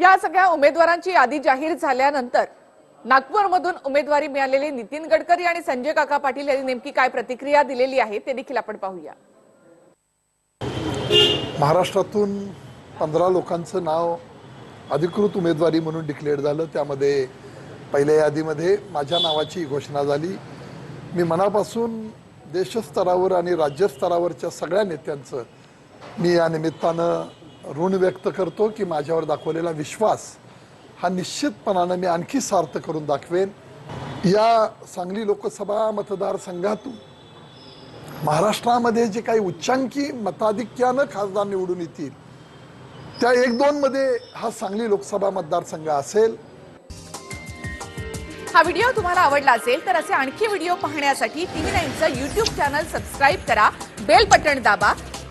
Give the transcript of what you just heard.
या सगळ्या उमेदवारांची यादी जाहीर झाल्यानंतर नागपूरमधून उमेदवारी मिळालेले नितीन गडकरी आणि संजय काका पाटील यांनी नेमकी काय प्रतिक्रिया दिलेली आहे ते देखील आपण पाहूया. महाराष्ट्रातून पंधरा लोकांचं नाव अधिकृत उमेदवारी म्हणून डिक्लेअर झालं. त्यामध्ये पहिल्या यादीमध्ये माझ्या नावाची घोषणा झाली. मी मनापासून देशस्तरावर आणि राज्यस्तरावरच्या सगळ्या नेत्यांचं मी या निमित्तानं ऋण व्यक्त करतो की माझ्यावर दाखवलेला विश्वास हा निश्चितपणानं मी आणखी सार्थ करून दाखवेन. या सांगली लोकसभा मतदारसंघातून महाराष्ट्रामध्ये जे काही उच्चांकी मताधिक्यानं खासदार निवडून येतील त्या एक दोन मध्ये हा सांगली लोकसभा मतदारसंघ असेल. हा व्हिडिओ तुम्हाला आवडला असेल तर असे आणखी व्हिडिओ पाहण्यासाठी टीव्ही नाईनचं युट्यूब चॅनल सबस्क्राईब करा बेल बटण दाबा